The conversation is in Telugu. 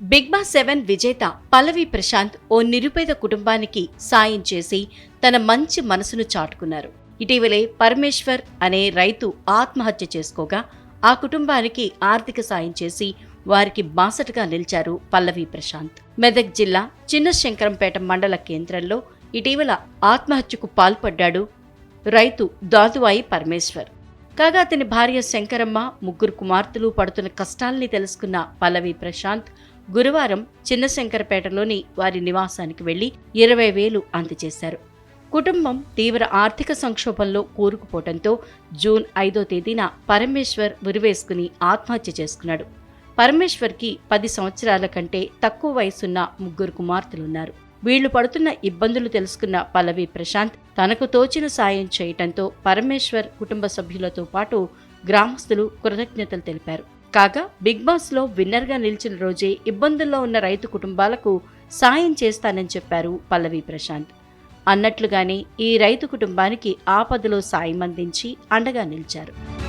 బిగ్ బాస్ సెవెన్ విజేత పల్లవి ప్రశాంత్ ఓ నిరుపేద కుటుంబానికి సాయం చేసి తన మంచి మనసును చాటుకున్నారు. ఇటీవలే పరమేశ్వర్ అనే రైతు ఆత్మహత్య చేసుకోగా ఆ కుటుంబానికి ఆర్థిక సాయం చేసి వారికి బాసటగా నిలిచారు పల్లవి ప్రశాంత్. మెదక్ జిల్లా చిన్న శంకరంపేట మండల కేంద్రంలో ఇటీవల ఆత్మహత్యకు పాల్పడ్డాడు రైతు దాదువాయి పరమేశ్వర్. కాగా అతని భార్య శంకరమ్మ ముగ్గురు కుమార్తెలు పడుతున్న కష్టాల్ని తెలుసుకున్న పల్లవి ప్రశాంత్ గురువారం చిన్నశంకరపేటలోని వారి నివాసానికి వెళ్ళి ఇరవై వేలు అందజేశారు. కుటుంబం తీవ్ర ఆర్థిక సంక్షోభంలో కూరుకుపోవడంతో జూన్ ఐదో తేదీన పరమేశ్వర్ ఉరివేసుకుని ఆత్మహత్య చేసుకున్నాడు. పరమేశ్వర్కి పది సంవత్సరాల కంటే తక్కువ వయసున్న ముగ్గురు కుమార్తెలున్నారు. వీళ్ళు పడుతున్న ఇబ్బందులు తెలుసుకున్న పల్లవి ప్రశాంత్ తనకు తోచిన సాయం చేయటంతో పరమేశ్వర్ కుటుంబ సభ్యులతో పాటు గ్రామస్తులు కృతజ్ఞతలు తెలిపారు. కాగా బిగ్ బాస్లో విన్నర్గా నిలిచిన రోజే ఇబ్బందుల్లో ఉన్న రైతు కుటుంబాలకు సాయం చేస్తానని చెప్పారు పల్లవి ప్రశాంత్. అన్నట్లుగానే ఈ రైతు కుటుంబానికి ఆపదలో సాయం అందించి అండగా నిలిచారు.